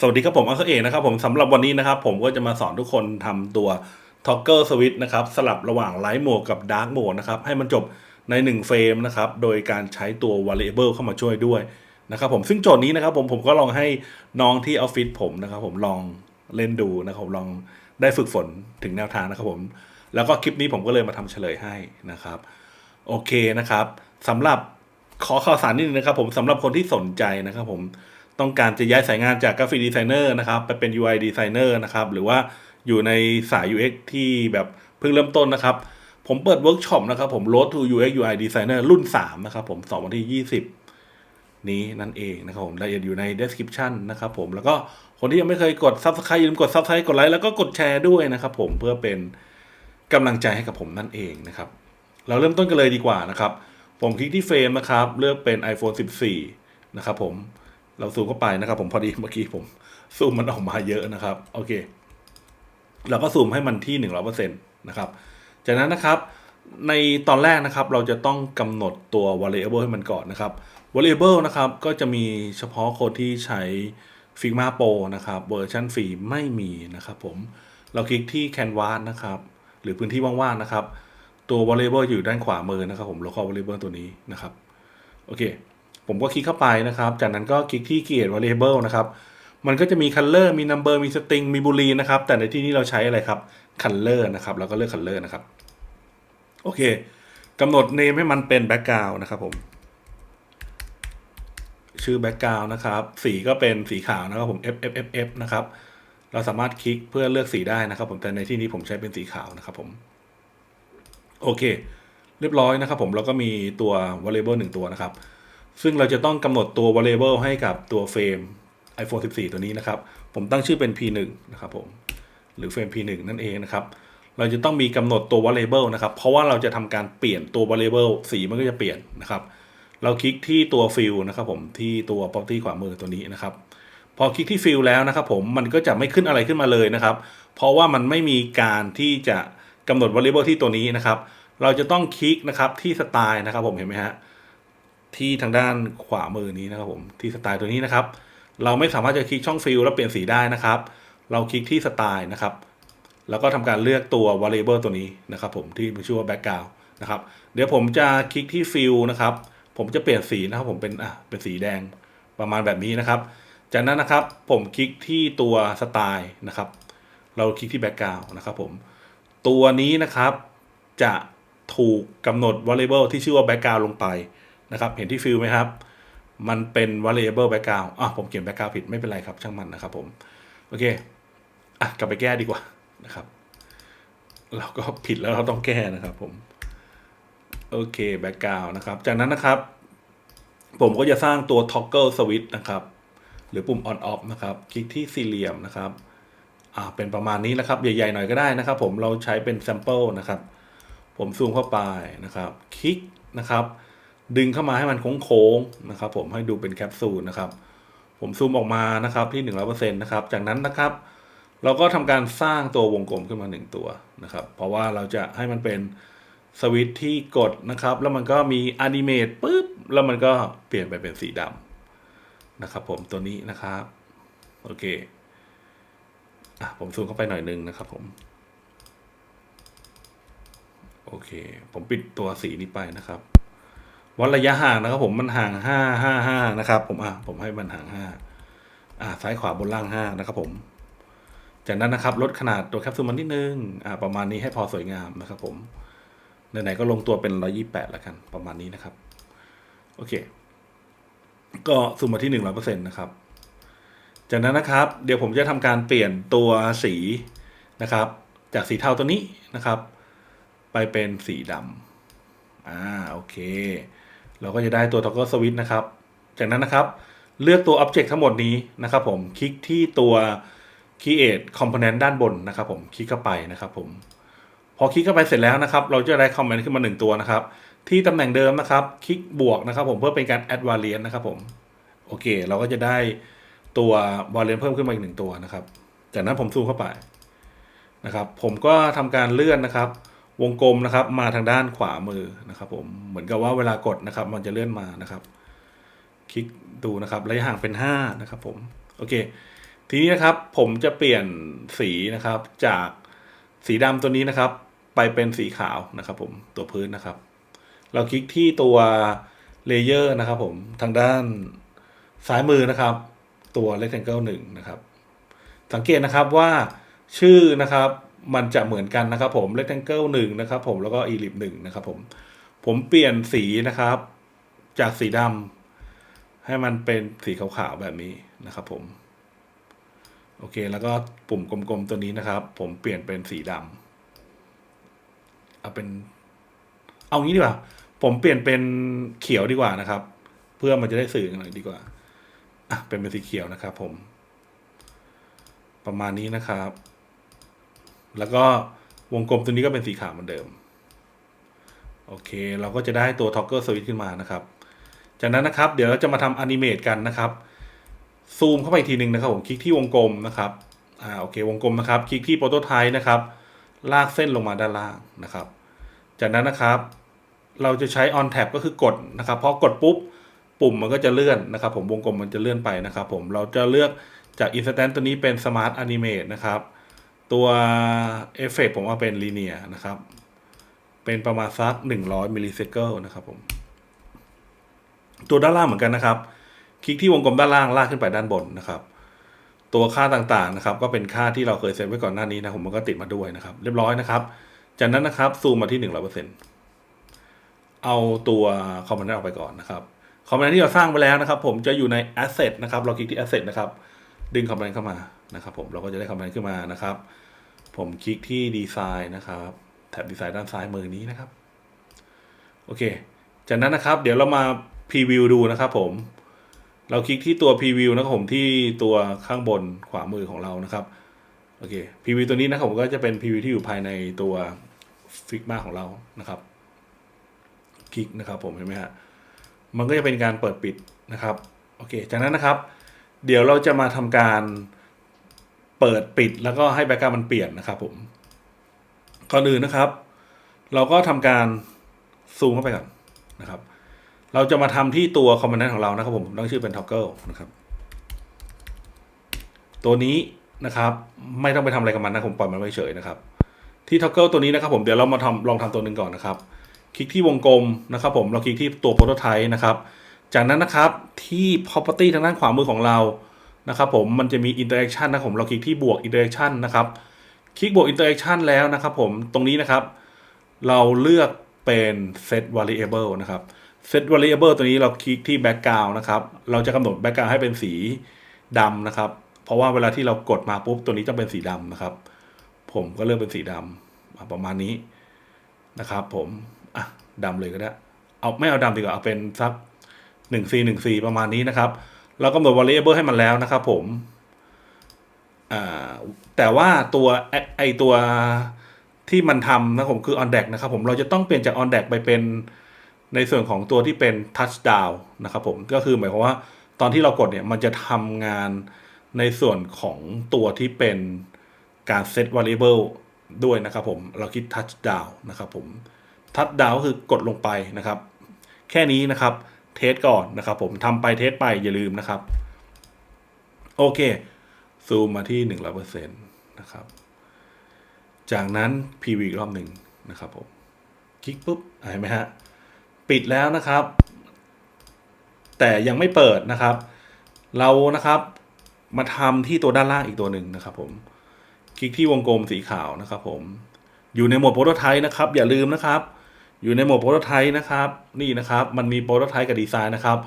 สวัสดีครับผมอัลเอกนะครับผมสำหรับวันนี้นะครับ ผมก็จะมาสอนทุกคนทำตัว Toggle Switch นะครับสลับระหว่าง Light Mode กับ Dark Mode นะครับให้มันจบใน 1 เฟรมนะครับโดยการใช้ตัว Variable เข้ามาช่วยด้วยนะครับผมซึ่งโจทย์นี้นะครับผมผมก็ลองให้น้องที่ออฟฟิศผมนะครับผมลองเล่นดูนะครับผมลองได้ฝึกฝนถึงแนวทางนะครับผมแล้วก็คลิปนี้ผมก็เลยมาทำเฉลยให้นะครับโอเคนะครับสำหรับขอข่าวสารนิดนึงนะครับผมสำหรับคนที่สนใจนะครับผม ต้องการจะย้ายสายงานจากกราฟิกดีไซเนอร์นะครับไปเป็น UI ดีไซเนอร์นะครับหรือว่าอยู่ในสาย UX ที่แบบเพิ่งเริ่มต้นนะครับ ผมเปิดเวิร์กช็อปนะครับผม Road to UX UI Designer รุ่น 3 นะครับผมสองวันที่ 20 นี้นั่นเองนะครับผมรายละเอียดอยู่ใน description นะครับผมแล้วก็คนที่ยังไม่เคยกด subscribe อย่าลืมกด subscribe กดไลค์แล้วก็กดแชร์ด้วยนะครับผมเพื่อเป็นกำลังใจให้กับผมนั่นเองนะครับ เราเริ่มต้นกันเลยดีกว่านะครับ ผมคลิกที่เฟรมนะครับ เลือกเป็น iPhone 14 นะครับผม เราซูมเข้าไปนะครับ ผมพอดีเมื่อกี้ผมซูมมันออกมาเยอะนะครับ โอเค เราก็ซูมให้มันที่ 100%นะครับ จากนั้นนะครับในตอนแรกนะครับเราจะต้องกำหนดตัว variable ให้มันก่อนนะครับ variable นะครับก็จะมีเฉพาะคนที่ใช้ Figma Pro นะครับเวอร์ชันฟรีไม่มีนะครับผมเราคลิกที่ Canvas นะครับ หรือพื้นที่ว่างๆนะครับ ตัว variable อยู่ด้านขวามือนะครับผม local variable ตัวนี้นะครับ โอเค ผมก็คลิกเข้าไปนะครับ จากนั้นก็คลิกที่ create variable นะครับ มันก็จะมี color มี number มี string มี boolean นะครับ แต่ในที่นี้เราใช้อะไรครับ color นะครับแล้วก็เลือก color นะครับ โอเคกำหนด name ให้มันเป็น background นะครับผม ชื่อ background นะครับ สีก็เป็นสีขาวนะครับผม F F F F นะครับ เราสามารถคลิกเพื่อเลือกสีได้นะครับ ผมแต่ในที่นี้ผมใช้เป็นสีขาวนะครับผมโอเค เรียบร้อยนะครับผมแล้วก็มีตัว variable หนึ่งตัวนะครับ ซึ่งเราจะต้องกำหนดตัว variable ให้กับตัวเฟรม iPhone 14 ตัวนี้นะครับ ผมตั้งชื่อเป็น P1 นะครับผม หรือเฟรม P1 นั่นเองนะครับ เราจะต้องมีกำหนดตัว variable นะครับ เพราะว่าเราจะทำการเปลี่ยนตัว variable สีมันก็จะเปลี่ยนนะครับ เราคลิกที่ตัว fill นะครับผมที่ตัว property ขวามือตัวนี้นะครับ พอคลิกที่ fill แล้วนะครับผม มันก็จะไม่ขึ้นอะไรขึ้นมาเลยนะครับ เพราะว่ามันไม่มีการที่จะกำหนด variable ที่ตัวนี้นะครับ เราจะต้องคลิกนะครับที่สไตล์นะครับผม เห็นไหมฮะ ที่ทางด้านขวามือนี้นะครับผมที่สไตล์ตัวนี้นะครับ เราไม่สามารถจะคลิกช่องฟิลแล้วเปลี่ยนสีได้นะครับ เราคลิกที่สไตล์นะครับ แล้วก็ทำการเลือกตัว variable ตัวนี้นะครับ ผมที่มีชื่อว่า background นะครับ เดี๋ยวผมจะคลิกที่ฟิลนะครับ ผมจะเปลี่ยนสีนะครับ ผมเป็นอะเป็นสีแดงประมาณแบบนี้นะครับ จากนั้นนะครับผมคลิกที่ตัวสไตล์นะครับ เราคลิกที่ background นะครับผมตัวนี้นะครับจะถูกกำหนด variable ที่ชื่อว่า background ลงไป นะครับ เห็นที่ฟิลไหมครับ มันเป็น variable background อะผมเขียน background ผิดไม่เป็นไรครับช่างมันนะครับผม โอเค อะกลับไปแก้ดีกว่านะครับ เราก็ผิดแล้วเราต้องแก้นะครับผม โอเค background นะครับ จากนั้นนะครับ ผมก็จะสร้างตัว toggle switch นะครับ หรือปุ่ม on off นะครับ คลิกที่สี่เหลี่ยมนะครับอ่าเป็นประมาณนี้นะครับ ใหญ่ๆหน่อยก็ได้นะครับ ผมเราใช้เป็น sample นะครับ ผมซูมเข้าไปนะครับ คลิกนะครับ ดึงเข้ามาให้มันโค้งๆนะครับ ผมให้ดูเป็นแคปซูลนะครับ ผมซูมออกมานะครับที่100%นะครับ จากนั้นนะครับ เราก็ทำการสร้างตัววงกลมขึ้นมา 1 ตัวนะครับ เพราะว่าเราจะให้มันเป็นสวิตที่กดนะครับ แล้วมันก็มีอนิเมตปุ๊บ แล้วมันก็เปลี่ยนไปเป็นสีดำนะครับ ผมตัวนี้นะครับ โอเคอะผมซูมเข้าไปหน่อยนึงนะครับ ผม โอเค ผมปิดตัวสีนี้ไปนะครับ วัดระยะห่างนะครับ ผมมันห่างห้าห้าห้านะครับ ผมอะผมให้มันห่างห้าอ่าซ้ายขวาบนล่างห้านะครับ ผม จากนั้นนะครับ ลดขนาดตัวแคปซูลมันนิดนึงอ่าประมาณนี้ให้พอสวยงามนะครับ ผมไหนๆก็ลงตัวเป็นร้อยี่แปดแล้วกัน ประมาณนี้นะครับ โอเค ก็ซูมมาที่หนึ่งร้อยเปอร์เซ็นต์นะครับ จากนั้นนะครับ เดี๋ยวผมจะทำการเปลี่ยนตัวสีนะครับ จากสีเทาตัวนี้นะครับ ไปเป็นสีดำอ่าโอเค เราก็จะได้ตัว toggle switch นะครับ จากนั้นนะครับ เลือกตัว object ทั้งหมดนี้นะครับ ผมคลิกที่ตัว create component ด้านบนนะครับ ผมคลิกเข้าไปนะครับ ผม พอคลิกเข้าไปเสร็จแล้วนะครับ เราจะได้คอมเมนต์ขึ้นมาหนึ่งตัวนะครับ ที่ตำแหน่งเดิมนะครับ คลิกบวกนะครับ ผมเพื่อเป็นการ add variant นะครับ ผมโอเค เราก็จะได้ตัว variant เพิ่มขึ้นมาอีกหนึ่งตัวนะครับ จากนั้นผมซูมเข้าไปนะครับ ผมก็ทำการเลื่อนนะครับ วงกลมนะครับ มาทางด้านขวามือนะครับ ผมเหมือนกับว่าเวลากดนะครับ มันจะเลื่อนมานะครับ คลิกดูนะครับระยะห่างเป็น 5 นะครับ ผมโอเค ทีนี้นะครับ ผมจะเปลี่ยนสีนะครับ จากสีดำตัวนี้นะครับ ไปเป็นสีขาวนะครับ ผมตัวพื้นนะครับ เราคลิกที่ตัวเลเยอร์นะครับ ผมทางด้านซ้ายมือนะครับ ตัว rectangle หนึ่งนะครับ สังเกตนะครับว่าชื่อนะครับ มันจะเหมือนกันนะครับผม rectangle หนึ่งนะครับผมแล้วก็ ellipse หนึ่งนะครับผมผมเปลี่ยนสีนะครับ จากสีดำให้มันเป็นสีขาวๆแบบนี้นะครับผม โอเค แล้วก็ปุ่มกลมๆตัวนี้นะครับ ผมเปลี่ยนเป็นสีดำเอาเป็น เอางี้ดีกว่า ผมเปลี่ยนเป็นเขียวดีกว่านะครับ เพื่อมันจะได้สื่อหน่อยดีกว่าอะเป็นเป็นสีเขียวนะครับ ผม ประมาณนี้นะครับ แล้วก็วงกลมตัวนี้ก็เป็นสีขาวเหมือนเดิม โอเค เราก็จะได้ตัว toggle switch ขึ้นมานะครับ จากนั้นนะครับ เดี๋ยวเราจะมาทำอนิเมตกันนะครับ ซูมเข้าไปทีหนึ่งนะครับ ผมคลิกที่วงกลมนะครับ อ่า โอเค วงกลมนะครับ คลิกที่โปรโตไทป์นะครับ ลากเส้นลงมาด้านล่างนะครับ จากนั้นนะครับ เราจะใช้ on tab ก็คือกดนะครับ พอกดปุ๊บ ปุ่มมันก็จะเลื่อนนะครับ ผม วงกลมมันจะเลื่อนไปนะครับ ผม เราจะเลือกจาก instant ตัวนี้เป็น smart animate นะครับ ตัวเอฟเฟกผมเอาเป็น linear นะครับ เป็นประมาณสัก 100มิลลิเซคนะครับผม ตัวด้านล่างเหมือนกันนะครับ คลิกที่วงกลมด้านล่างลากขึ้นไปด้านบนนะครับ ตัวค่าต่างๆนะครับ ก็เป็นค่าที่เราเคยเซฟไว้ก่อนหน้านี้นะผมมันก็ติดมาด้วยนะครับ เรียบร้อยนะครับ จากนั้นนะครับซูมมาที่ 100%เอาตัวคอมมานด์ออกไปก่อนนะครับคอมมานด์ที่เราสร้างไปแล้วนะครับ ผมจะอยู่ใน Asset นะครับ เราคลิกที่ Asset นะครับ ดึงคอมมานด์เข้ามานะครับ ผมเราก็จะได้คอมมานด์ขึ้นมานะครับ ผมคลิกที่ Design นะครับแท็บ Design ด้านซ้ายมือนี้นะครับ โอเค จากนั้นนะครับ เดี๋ยวเรามาพรีวิวดูนะครับผม เราคลิกที่ตัวพรีวิวนะครับผมที่ตัวข้างบนขวามือของเรานะครับโอเคพรีวิวตัวนี้นะครับผมก็จะเป็นพรีวิวที่อยู่ภายในตัวฟิกมาของเรานะครับ คลิกนะครับผมเห็นไหมฮะมันก็จะเป็นการเปิดปิดนะครับโอเค จากนั้นนะครับ เดี๋ยวเราจะมาทำการ เปิดปิดแล้วก็ให้แบ็กกราวมันเปลี่ยนนะครับผม ก่อนอื่นนะครับ เราก็ทำการซูมเข้าไปก่อนนะครับ เราจะมาทำที่ตัวคอมโพเนนต์ของเรานะครับผมตั้งชื่อเป็น toggle นะครับ ตัวนี้นะครับ ไม่ต้องไปทำอะไรกับมันนะผมปล่อยมันไว้เฉยนะครับ ที่ toggle ตัวนี้นะครับผมเดี๋ยวเรามาทำลองทำตัวหนึ่งก่อนนะครับ คลิกที่วงกลมนะครับ ผมเราคลิกที่ตัว prototype นะครับ จากนั้นนะครับที่ property ทางด้านขวามือของเรา นะครับผมมันจะมี interaction นะครับผมเราคลิกที่บวก interaction นนะครับคลิกบวก interaction แล้วนะครับผมตรงนี้นะครับ เราเลือกเป็น set variable นะครับ set variable ตัวนี้เราคลิกที่ background นะครับเราจะกำหนด background ให้เป็นสีดำนะครับ เพราะว่าเวลาที่เรากดมาปุ๊บตัวนี้ต้องเป็นสีดำนะครับ ผมก็เลือกเป็นสีดำประมาณนี้นะครับผมอะดำเลยก็ได้ เอาไม่เอาดำดีกว่าเอาเป็นสักหนึ่ง c หนึ่ง c ประมาณนี้นะครับ เรากำหนด variable ให้มันแล้วนะครับผมแต่ว่าตัวไอตัวที่มันทำนะผมคือ on deck นะครับผมเราจะต้องเปลี่ยนจาก on deck ไปเป็นในส่วนของตัวที่เป็น touchdown นะครับผมก็คือหมายความว่าตอนที่เรากดเนี่ยมันจะทำงานในส่วนของตัวที่เป็นการ set variable ด้วยนะครับผมเราคิด touchdown นะครับผม touchdown ก็คือกดลงไปนะครับ แค่นี้นะครับ เทสก่อนนะครับ ผมทำไปเทสไปอย่าลืมนะครับ โอเค ซูมมาที่หนึ่งร้อยเปอร์เซ็นต์นะครับ จากนั้นพีวีอีกรอบหนึ่งนะครับผม คลิกปุ๊บเห็นไหมฮะ ปิดแล้วนะครับ แต่ยังไม่เปิดนะครับ เรานะครับมาทำที่ตัวด้านล่างอีกตัวหนึ่งนะครับผมคลิกที่วงกลมสีขาวนะครับผม อยู่ในโหมดโปรโตไทป์นะครับ อย่าลืมนะครับ อยู่ในโหมดโปรโตไทป์นะครับ นี่นะครับมันมีโปรโตไทป์กับดีไซน์นะครับ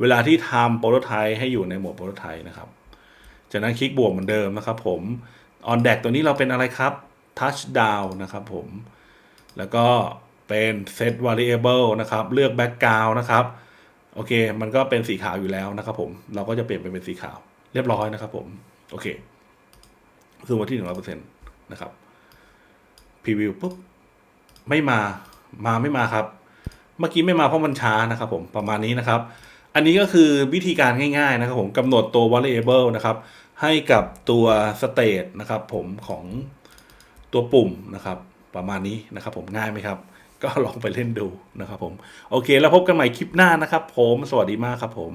เวลาที่ทำโปรโตไทป์ให้อยู่ในโหมดโปรโตไทป์นะครับ จากนั้นคลิกบวกเหมือนเดิมนะครับ ผม on deck ตัวนี้เราเป็นอะไรครับ touchdown นะครับผม แล้วก็เป็น set variable นะครับ เลือก background นะครับ โอเค มันก็เป็นสีขาวอยู่แล้วนะครับผม เราก็จะเปลี่ยนไปเป็นสีขาว เรียบร้อยนะครับผม โอเคซูมมาที่หนึ่งร้อยเปอร์เซ็นต์นะครับพรีวิวปุ๊บ ไม่มา มาไม่มาครับ เมื่อกี้ไม่มาเพราะมันช้านะครับผมประมาณนี้นะครับ อันนี้ก็คือวิธีการง่ายๆนะครับผมกำหนดตัว variable นะครับ ให้กับตัว state นะครับผมของตัวปุ่มนะครับ ประมาณนี้นะครับผมง่ายไหมครับ ก็ลองไปเล่นดูนะครับผม โอเค แล้วพบกันใหม่คลิปหน้านะครับ ผมสวัสดีมากครับผม